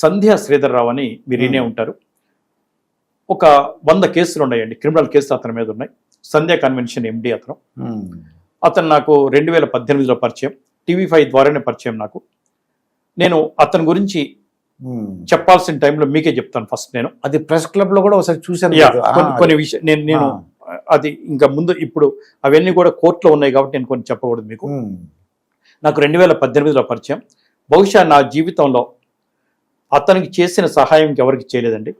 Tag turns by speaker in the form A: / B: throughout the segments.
A: సంధ్యా శ్రీధర్రావు అని మీరు వినే ఉంటారు. ఒక వంద కేసులు ఉన్నాయండి. క్రిమినల్ కేసులు అతని మీద ఉన్నాయి. సంధ్యా కన్వెన్షన్ ఎండి అతను. అతను నాకు రెండు వేల పద్దెనిమిదిలో పరిచయం. టీవీ ఫైవ్ ద్వారానే పరిచయం నాకు. నేను అతని గురించి. చెప్పాల్సిన టైంలో మీకే చెప్తాను ఫస్ట్ నేను.
B: అది ప్రెస్ క్లబ్లో కూడా ఒకసారి చూశాను
A: కొన్ని విషయం నేను నేను అది ఇంకా ముందు ఇప్పుడు అవన్నీ కూడా కోర్టులో ఉన్నాయి కాబట్టి నేను కొన్ని చెప్పకూడదు మీకు. నాకు రెండు వేల పద్దెనిమిదిలో పరిచయం. బహుశా నా జీవితంలో అతనికి చేసిన సహాయం ఎవరికి చేయలేదండి.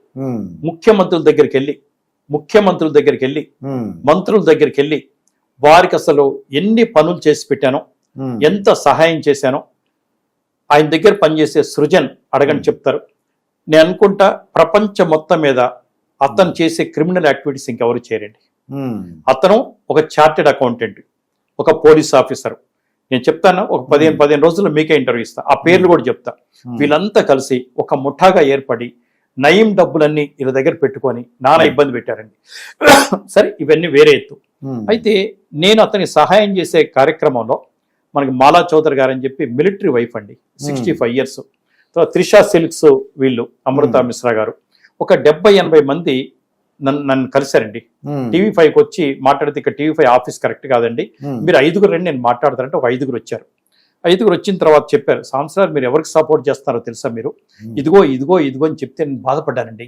A: ముఖ్యమంత్రుల దగ్గరికి వెళ్ళి ముఖ్యమంత్రుల దగ్గరికి వెళ్ళి. మంత్రుల దగ్గరికి వెళ్ళి వారికి అసలు ఎన్ని పనులు చేసి పెట్టానో. ఎంత సహాయం చేశానో ఆయన దగ్గర పనిచేసే సృజన్ అడగని చెప్తారు నేను అనుకుంటా ప్రపంచం మొత్తం మీద అతను చేసే క్రిమినల్ యాక్టివిటీస్ ఇంకెవరు చేయరండి. అతను ఒక చార్టెడ్ అకౌంటెంట్ ఒక పోలీస్ ఆఫీసర్ నేను చెప్తాను ఒక పదిహేను పదిహేను రోజుల్లో మీకే ఇంటర్వ్యూ ఇస్తా. ఆ పేర్లు కూడా చెప్తా. వీళ్ళంతా కలిసి ఒక ముఠాగా ఏర్పడి నయం డబ్బులన్నీ వీళ్ళ దగ్గర పెట్టుకొని నానా ఇబ్బంది పెట్టారండి. సరే ఇవన్నీ వేరే ఎత్తు. అయితే నేను అతనికి సహాయం చేసే కార్యక్రమంలో మనకి మాలా చౌదరి గారు అని చెప్పి మిలిటరీ వైఫ్ అండి. Sixty five years. తర్వాత త్రిషా సిల్క్స్ వీళ్ళు అమృత. మిశ్రా గారు. ఒక డెబ్బై ఎనభై మంది నన్ను నన్ను కలిశారండి. టీవీ ఫైవ్కి వచ్చి మాట్లాడితే ఇక్కడ టీవీ ఫైవ్ ఆఫీస్ కరెక్ట్ కాదండి. మీరు ఐదుగురు రండి నేను మాట్లాడతానంటే ఒక ఐదుగురు వచ్చారు ఐదుగురు వచ్చిన తర్వాత చెప్పారు సంవత్సరాలు మీరు ఎవరికి సపోర్ట్ చేస్తారో తెలుసా మీరు. ఇదిగో ఇదిగో ఇదిగో అని చెప్తే నేను బాధపడ్డానండి.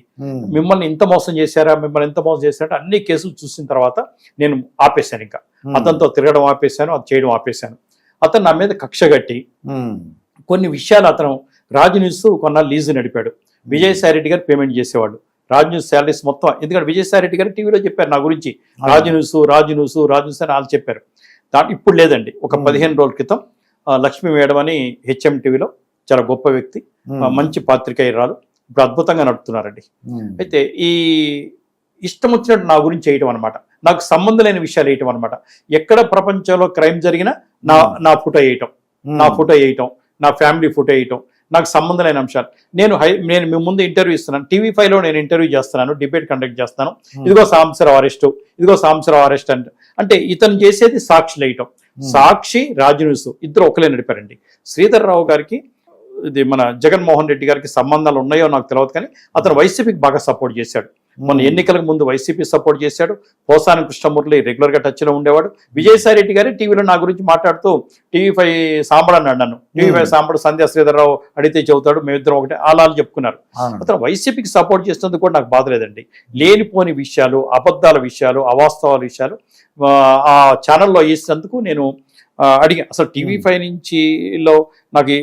A: మిమ్మల్ని ఇంత మోసం చేశారా మిమ్మల్ని ఎంత మోసం చేశారంటే అన్ని కేసులు చూసిన తర్వాత నేను ఆపేశాను ఇంకా. అతనితో తిరగడం ఆపేశాను అది చేయడం ఆపేశాను అతను నా మీద కక్ష కట్టి. కొన్ని విషయాలు అతను రాజు న్యూస్ కొన్నాళ్ళు లీజు నడిపాడు విజయసాయి రెడ్డి గారు పేమెంట్ చేసేవాడు రాజు న్యూస్ శాలరీస్ మొత్తం. ఎందుకంటే విజయసాయి రెడ్డి గారు టీవీలో చెప్పారు నా గురించి. Raju news Raju news Raju news అని వాళ్ళు చెప్పారు. దాంట్లో ఇప్పుడు లేదండి. ఒక. పదిహేను రోజుల క్రితం లక్ష్మీ మేడం అని హెచ్ఎం టీవీలో చాలా గొప్ప వ్యక్తి మంచి పాత్రికేయురాలు ఇప్పుడు అద్భుతంగా నడుపుతున్నారండి. అయితే ఈ ఇష్టం వచ్చినట్టు నా గురించి చేయటం అనమాట నాకు సంబంధం లేని విషయాలు వేయటం అనమాట ఎక్కడ ప్రపంచంలో క్రైమ్ జరిగినా నా. నా ఫోటో వేయటం. నా ఫోటో వేయటం. నా ఫ్యామిలీ ఫోటో వేయటం. నాకు సంబంధం లేని అంశాలు. నేను హై నేను మీ ముందు ఇంటర్వ్యూ ఇస్తున్నాను. టీవీ ఫైవ్లో నేను ఇంటర్వ్యూ చేస్తున్నాను డిబేట్ కండక్ట్ చేస్తాను. ఇదిగో సాంబశివరావు అరెస్ట్ ఇదిగో సాంబశివరావు అరెస్ట్ అంటే. అంటే ఇతను చేసేది సాక్షులు వేయటం
B: ఉమ్.
A: సాక్షి రాజునుసు ఇద్దరు ఒకలే నడిపారండి. శ్రీధర్ రావు గారికి ఇది మన జగన్మోహన్ రెడ్డి గారికి సంబంధాలు ఉన్నాయో నాకు తెలియదు కానీ అతను వైసీపీకి బాగా సపోర్ట్ చేశాడు. మొన్న. ఎన్నికలకు ముందు వైసీపీ సపోర్ట్ చేశాడు. పోసాని కృష్ణమూర్తి రెగ్యులర్గా టచ్లో ఉండేవాడు. విజయసాయి రెడ్డి గారి టీవీలో నా గురించి మాట్లాడుతూ టీవీ ఫైవ్ సాంబడు అన్నాడు నన్ను. టీవీ ఫైవ్ సాంబడు సంధ్యా శ్రీధర్రావు అడిగితే చెబుతాడు. మేమిద్దరం ఒకటే అలాలు చెప్పుకున్నారు. అతను వైసీపీకి సపోర్ట్ చేస్తున్నందుకు కూడా నాకు బాధ లేదండి. లేనిపోని విషయాలు అబద్ధాల విషయాలు అవాస్తవాల విషయాలు ఆ, ఛానల్లో వేసినందుకు నేను అడిగా. అసలు టీవీ. ఫైవ్ నుంచి లో నాకు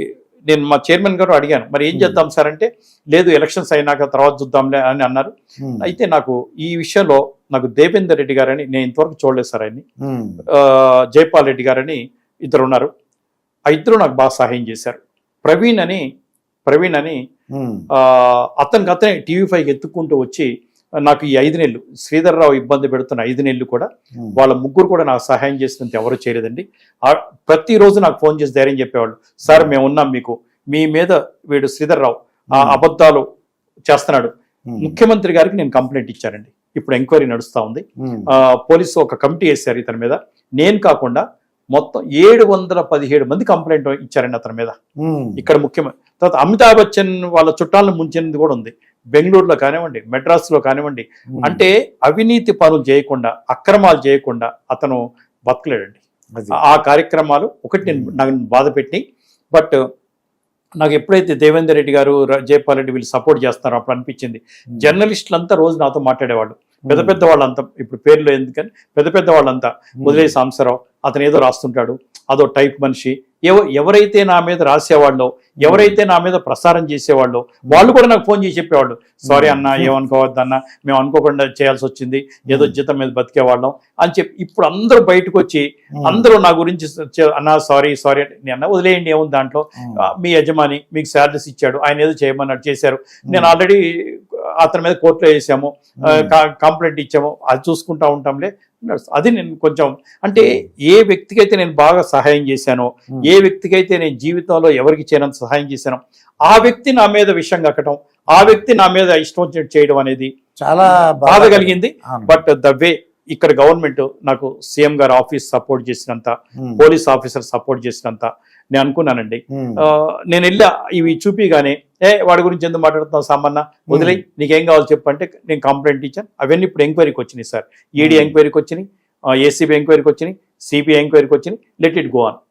A: నేను మా చైర్మన్ గారు అడిగాను మరి ఏం. చేద్దాం సార్? అంటే లేదు ఎలక్షన్స్ అయినాక తర్వాత చూద్దాంలే అని అన్నారు. అయితే నాకు ఈ విషయంలో నాకు దేవేందర్ రెడ్డి గారని నేను ఇంతవరకు చూడలేదు సార్ ఆయన్ని. జైపాల్ రెడ్డి గారని ఇద్దరు ఉన్నారు. ఆ ఇద్దరు నాకు బాగా సహాయం చేశారు. ప్రవీణ్ అని ప్రవీణ్ అని అతనికి అతనే టీవీ ఫైవ్కి ఎత్తుక్కుంటూ వచ్చి నాకు ఈ ఐదు నెలలు శ్రీధర్రావు ఇబ్బంది పెడుతున్న ఐదు నెలలు కూడా. వాళ్ళ ముగ్గురు కూడా నాకు సహాయం చేసినంత ఎవరు చేయలేదండి. ప్రతిరోజు నాకు ఫోన్ చేసి ధైర్యం చెప్పేవాళ్ళు సార్ మేము ఉన్నాం మీకు. మీ మీద వీడు శ్రీధర్రావు ఆ. అబద్ధాలు చేస్తున్నాడు. ముఖ్యమంత్రి గారికి నేను కంప్లైంట్ ఇచ్చానండి. ఇప్పుడు ఎంక్వైరీ నడుస్తూ ఉంది. పోలీసు ఒక కమిటీ వేశారు ఇతని మీద. నేను కాకుండా మొత్తం ఏడు వందల పదిహేడు మంది కంప్లైంట్ ఇచ్చారండి అతని మీద. ఇక్కడ ముఖ్యమైన తర్వాత అమితాబ్ బచ్చన్ వాళ్ళ చుట్టాలను ముంచినది కూడా ఉంది. బెంగళూరులో కానివ్వండి మెడ్రాస్లో కానివ్వండి. అంటే అవినీతి పనులు చేయకుండా అక్రమాలు చేయకుండా అతను బతకలేడండి. ఆ కార్యక్రమాలు ఒకటి నేను నాకు బాధ పెట్టి బట్ నాకు ఎప్పుడైతే దేవేందర్ రెడ్డి గారు జయపాల్ రెడ్డి వీళ్ళు సపోర్ట్ చేస్తారో అప్పుడు అనిపించింది
B: ఉమ్.
A: జర్నలిస్టులు అంతా రోజు నాతో మాట్లాడేవాళ్ళు పెద్ద. పెద్ద వాళ్ళంతా ఇప్పుడు పేర్లు ఎందుకని పెద్ద పెద్ద వాళ్ళంతా. వదిలే సాంబశివరావు అతను ఏదో రాస్తుంటాడు అదో టైప్ మనిషి ఎవ ఎవరైతే నా మీద రాసేవాళ్ళో ఎవరైతే నా మీద ప్రసారం చేసేవాళ్ళో వాళ్ళు కూడా నాకు ఫోన్ చేసి చెప్పేవాళ్ళు సారీ అన్న
B: Hmm.
A: ఏమనుకోవద్దు అన్న మేము అనుకోకుండా చేయాల్సి వచ్చింది ఏదో
B: Hmm.
A: జీతం మీద బతికేవాళ్ళం అని చెప్పి ఇప్పుడు అందరూ బయటకు వచ్చి
B: ఉమ్.
A: అందరూ నా గురించి అన్న సారీ సారీ నేను అన్న వదిలేయండి ఏముంది దాంట్లో మీ యజమాని మీకు శాలరీస్ ఇచ్చాడు ఆయన ఏదో చేయమన్నట్టు చేశారు నేను. ఆల్రెడీ అతని మీద కోర్టులో వేసాము. కంప్లైంట్ ఇచ్చాము అది చూసుకుంటా ఉంటాంలే అది నేను కొంచెం అంటే ఏ వ్యక్తికైతే నేను బాగా సహాయం చేశానో. ఏ వ్యక్తికైతే నేను జీవితంలో ఎవరికి చేయనంత సహాయం చేశానో ఆ వ్యక్తి నా మీద విషం కక్కటం ఆ వ్యక్తి నా మీద ఇష్టం వచ్చినట్టు చేయడం అనేది
B: చాలా
A: బాధ కలిగింది. బట్ ద వే ఇక్కడ గవర్నమెంట్ నాకు సీఎం గారు ఆఫీస్ సపోర్ట్ చేసినంత. పోలీస్ ఆఫీసర్ సపోర్ట్ చేసినంత నేను అనుకున్నానండి. నేను వెళ్ళా ఇవి చూపిగానే ఏ వాడి గురించి ఎందుకు మాట్లాడుతున్నావు సామన్న? వదిలే నీకేం కావాలో చెప్పంటే నేను కంప్లైంట్ ఇచ్చాను. అవన్నీ ఇప్పుడు ఎంక్వైరీకి వచ్చినాయి సార్. ఈడీ ఎంక్వైరీకి వచ్చినాయి ఏసీబీ ఎంక్వైరీకి వచ్చినాయి సిబిఐ ఎంక్వైరీకి వచ్చినాయి లెట్ ఇట్ గో ఆన్.